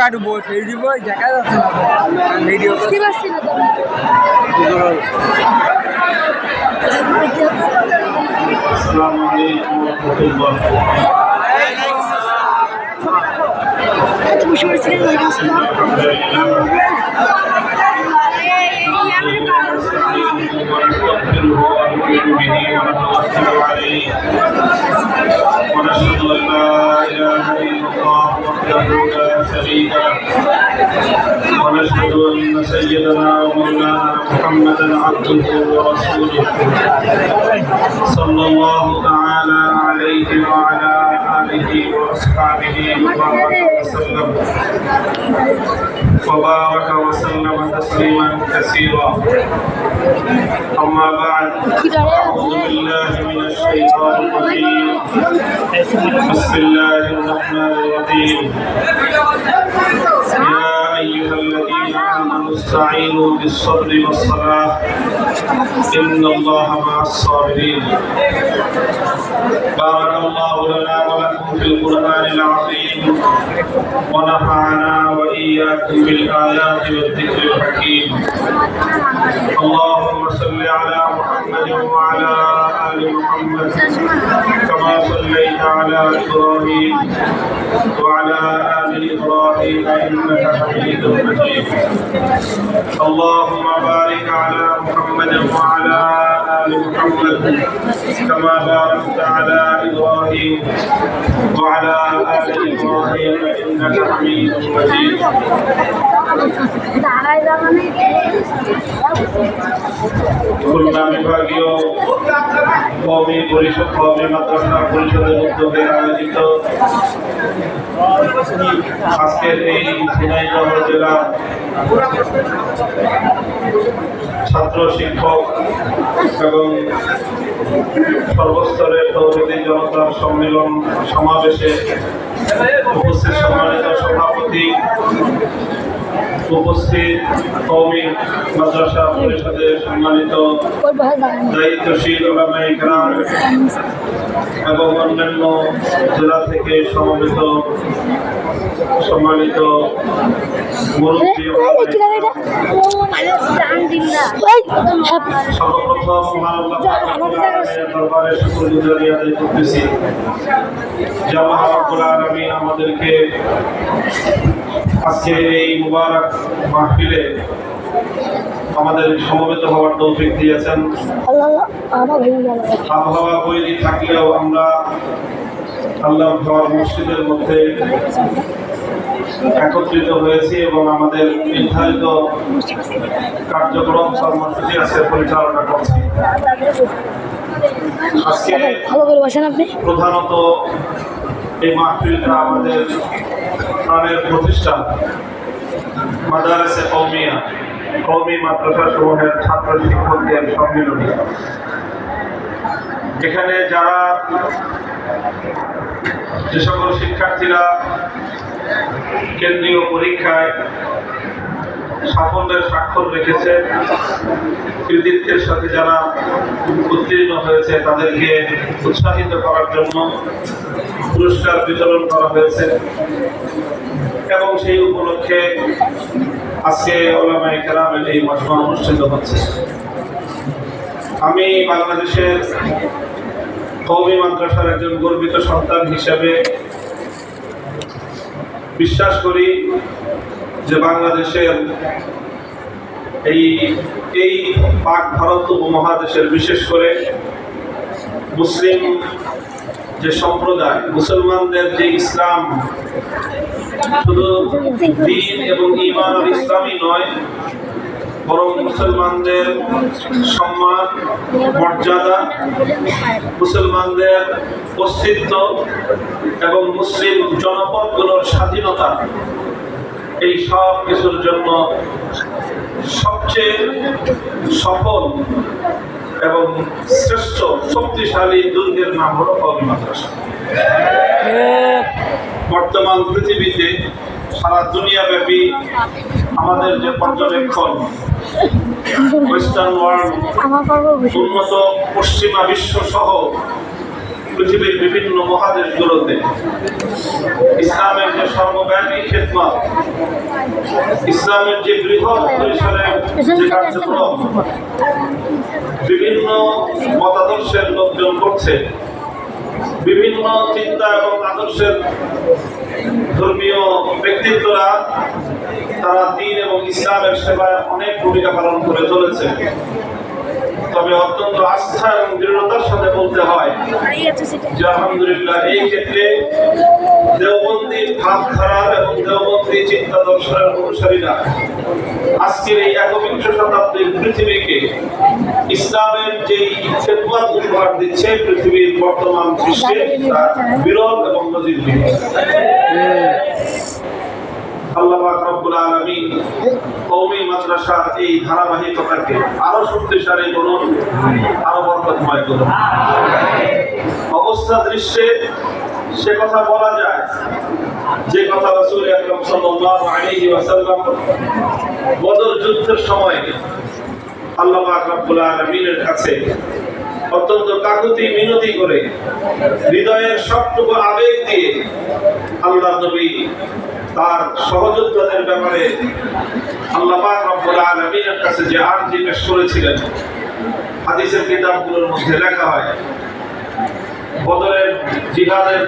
কাটু বই সেই দিব দেখা যাচ্ছে না ভিডিও বুঝতে পারছি هات مشوار سنين الأصلاح ونشهد ان لا اله الا الله وحده لا ونشهد ان سيدنا ومولانا محمدا عبده ورسوله صلى الله تعالى عليه وعلى آله وأصحابه وبارك وسلم. وبارك وسلم تسليما كثيرا. أما بعد أعوذ بالله من الشيطان الرجيم. بسم الله الرحمن الرحيم. يا أيها الذين آمنوا استعينوا بالصبر والصلاة. إن الله مع الصابرين. بارك الله لنا ولكم في القرآن العظيم ونفعنا وإياكم بالآيات والذكر الحكيم. اللهم صل على محمد وعلى آل محمد كما صليت على إبراهيم وعلى آل إبراهيم إنك حميد مجيد. اللهم بارك على محمد وعلى آل محمد كما باركت على إبراهيم وعلى آل إبراهيم إنك حميد مجيد দাঁড়ায় যাবে খুলনা বিভাগীয় কমি পরিষদ কমি মাদ্রাসা পরিষদের উদ্যোগে আয়োজিত আজকের এই ঝিনাইদহ জেলা ছাত্র শিক্ষক এবং সর্বস্তরের তৌহিদি জনতার সম্মেলন সমাবেশে উপস্থিত সম্মানিত সভাপতি উপস্থিত কৌমি মাদ্রাসা পরিষদের সম্মানিত দায়িত্বশীল কেরাম এবং অন্যান্য জেলা থেকে সমবেত সম্মানিত আমাদেরকে এই মুবারক মাহফিলে আমাদের সমবেত হওয়ার তৌফিক দিয়েছেন। আবহাওয়া বৈরী থাকলেও আমরা আল্লাহ ঘর মসজিদের মধ্যে একত্রিত হয়েছি এবং আমাদের নির্ধারিত কার্যক্রম কর্মসূচি আছে পরিচালনা করছি। আজকে প্রধানত এই মাহফিলটা আমাদের প্রাণের প্রতিষ্ঠান, মাদারেসে কৌমিয়া কৌমি মাদ্রাসা সমূহের ছাত্র শিক্ষকদের সম্মিলনী। এখানে যারা যে সকল শিক্ষার্থীরা কেন্দ্রীয় পরীক্ষায় সাফল্যের স্বাক্ষর রেখেছে, কৃতিত্বের সাথে যারা উত্তীর্ণ হয়েছে, তাদেরকে উৎসাহিত করার জন্য পুরস্কার বিতরণ করা হয়েছে। এবং সেই উপলক্ষে আজকে ওলামাই কেরামের এই মজমা অনুষ্ঠিত হচ্ছে। আমি বাংলাদেশের কৌমি মাদ্রাসার একজন গর্বিত সন্তান হিসেবে বিশ্বাস করি যে বাংলাদেশের এই এই পাক ভারত উপমহাদেশের, বিশেষ করে মুসলিম যে সম্প্রদায়, মুসলমানদের যে ইসলাম, শুধু দিন এবং ইমান ইসলামই নয়, বরং মুসলমানদের সম্মান, মর্যাদা, মুসলমানদের অস্তিত্ব এবং মুসলিম জনপদগুলোর স্বাধীনতা, এই সব কিছুর জন্য সবচেয়ে সফল এবং শ্রেষ্ঠ শক্তিশালী দুর্গের নাম হলো কবি মাদ্রাসা। বর্তমান পৃথিবীতে সারা দুনিয়াব্যাপী আমাদের যে পর্যবেক্ষণ ওয়েস্টার্ন ওয়ার্ল্ড উন্নত পশ্চিমা বিশ্ব সহ পৃথিবীর বিভিন্ন মহাদেশগুলোতে ইসলামের যে সর্বব্যাপী খেদমত, ইসলামের যে বৃহৎ কার্যক্রম, বিভিন্ন মতাদর্শের লোকজন করছে, বিভিন্ন চিন্তা এবং আদর্শের ধর্মীয় ব্যক্তিত্বরা তারা দিন এবং ইসলামের সেবায় অনেক ভূমিকা পালন করে চলেছে। তবে অত্যন্ত আস্থা এবং দৃঢ়তার সাথে বলতে হয় যে আলহামদুলিল্লাহ, এই ক্ষেত্রে দেওবন্দি ভাবধারার এবং দেওবন্দি চিন্তা দর্শনের অনুসারীরা আজকের এই একবিংশ শতাব্দীর পৃথিবীকে ইসলামের যেই খেদমত উপহার দিচ্ছে, পৃথিবীর বর্তমান বিশ্বে তা বিরল এবং নজিরবিহীন। দৃশ্যে সে কথা বলা যায়, যে কথা বদর যুদ্ধের সময় আল্লাহ কাছে অত্যন্ত কাকুতি মিনতি করে হৃদয়ের সবটুকু আবেগ দিয়ে আল্লাহ নবী তার সহযোদ্ধাদের ব্যাপারে আল্লাহ রব্বুল কাছে যে করেছিলেন, হাদিসের কিতাবগুলোর মধ্যে লেখা হয়, বদরের জিহাদের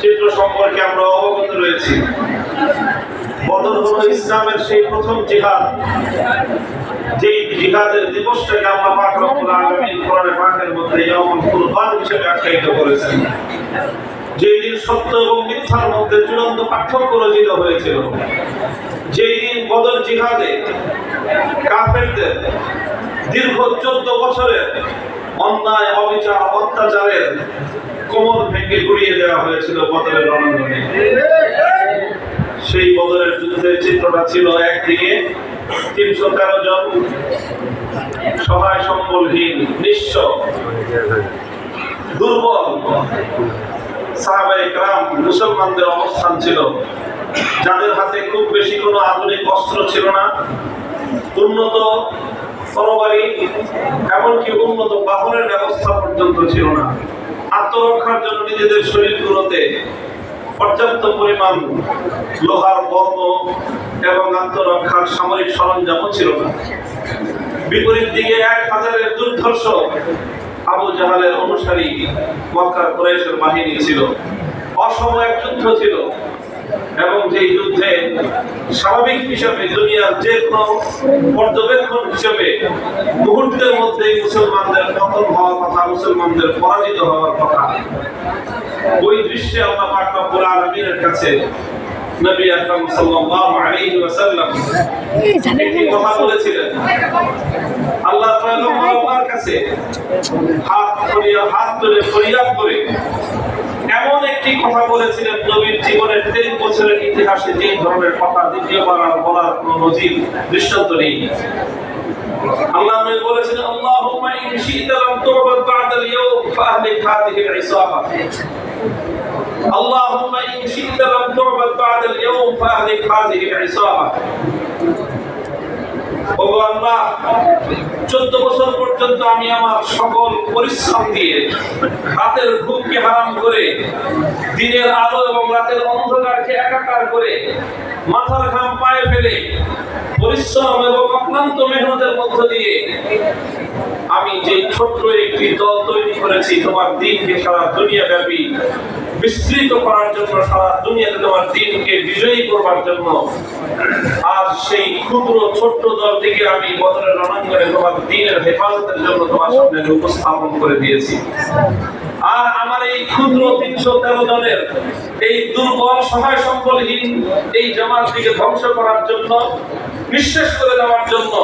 চিত্র সম্পর্কে আমরা অবগত রয়েছি। বদর হলো ইসলামের সেই প্রথম জিহাদ, যেই জিহাদের দিবসটাকে আল্লাহ পাক রব্বুল আলামিন কোরআনে পাকের মধ্যে ইয়াউমুল কুরবান হিসেবে আখ্যায়িত দিন সত্য এবং মিথ্যার মধ্যে চূড়ান্ত পার্থক্য রচিত হয়েছিল। যেই দিন বদর জিহাদে কাফেরদের দীর্ঘ চোদ্দ বছরের অন্যায়, অবিচার, অত্যাচারের কোমর ভেঙে গুড়িয়ে দেওয়া হয়েছিল বদলের রণাঙ্গনে। সেই বদলের যুদ্ধের চিত্রটা ছিল একদিকে তিনশো তেরো জন সহায় সম্বলহীন নিঃস্ব, দুর্বল মুসলমানদের অবস্থান ছিল। যাদের হাতে খুব বেশি কোনো আধুনিক অস্ত্র ছিল না, উন্নত তরবারি, এমনকি উন্নত বাহনের ব্যবস্থা পর্যন্ত ছিল না। আত্মরক্ষার জন্য নিজেদের শরীরগুলোতে পর্যাপ্ত পরিমাণ লোহার বর্ম এবং আত্মরক্ষার সামরিক সরঞ্জামও ছিল না। বিপরীত দিকে এক হাজারের দুর্ধর্ষ আবু জাহালের অনুসারী মক্কার কুরাইশের বাহিনী ছিল। অসম যুদ্ধ ছিল এবং যেই যুদ্ধে স্বাভাবিক হিসাবে দুনিয়ার যে কোনো পর্যবেক্ষণ হিসেবে মুহূর্তের মধ্যে মুসলমানদের পতন হওয়ার কথা, মুসলমানদের পরাজিত হওয়ার কথা। ওই দৃশ্যে আল্লাহ পাক রব্বুল আলামিনের কাছে নবী আকরাম সাল্লাল্লাহু আলাইহি ওয়াসাল্লাম একটি কথা বলেছিলেন আল্লাহ পয়গম্বর আল্লাহর কাছে হাত তুলিয়া হাত তুলে ফরিয়াদ করে এমন একটি কথা বলেছিলেন নবীর জীবনের তেইশ বছরের ইতিহাসে যে ধরনের কথা দ্বিতীয়বার বলার কোনো নজির দৃষ্টান্ত নেই। আল্লাহ নবী বলেছেন আল্লাহুম্মা ইন শি'তা লাম তু'বাদ বা'দা আল-ইয়াওম ফাহলিক হাদিহি আল-ইসাবা اللهم إن شئت لم تعبد بعد اليوم فأهلك هذه العصابة ওগো আল্লাহ চোদ্দ বছর পর্যন্ত আমি আমার সকল পরিশ্রম দিয়ে রাতের ঘুমকে হারাম করে দিনের আলো এবং রাতের অন্ধকারকে একাকার করে মাথার ঘাম পায়ে ফেলে পরিশ্রম এবং অক্লান্ত মেহনতের মধ্য দিয়ে আমি যে ছোট্ট একটি দল তৈরি করেছি তোমার দিনকে সারা দুনিয়া ব্যাপী বিস্তৃত করার জন্য, সারা দুনিয়াতে তোমার দিনকে বিজয়ী করবার জন্য। আর সেই ক্ষুদ্র, ছোট্ট দলটিকে আমি বদলে বদরের রণাঙ্গনে তোমার দিনের হেফাজতের জন্য তোমার সামনে উপস্থাপন করে দিয়েছি। আর আমার এই ক্ষুদ্র তিনশো তেরো জনের এই দুর্বল সহায় সম্বলহীন এই জামাতটিকে ধ্বংস করার জন্য, নিঃশেষ করে দেওয়ার জন্য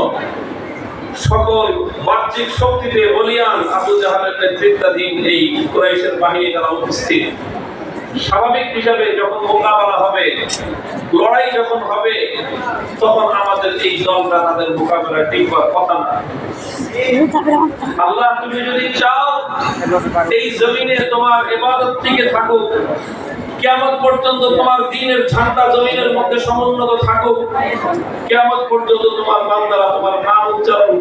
সকল বাহ্যিক শক্তিতে বলিয়ান আবু জাহালের নেতৃত্বাধীন এই কুরাইশের বাহিনী দ্বারা উপস্থিত। স্বাভাবিক হিসাবে যখন মোকাবেলা হবে, লড়াই যখন হবে, তখন আমাদের এই দলটা তাদের মোকাবেলায় টিকবার কথা না। আল্লাহ, তুমি যদি চাও এই জমিনে তোমার ইবাদত থেকে থাকুক কেমন পর্যন্ত তোমার দিনের ঝান্ডা জমিনের মধ্যে সমুন্নত থাকুক কেমন পর্যন্ত তোমার বান্দারা তোমার নাম উচ্চারণ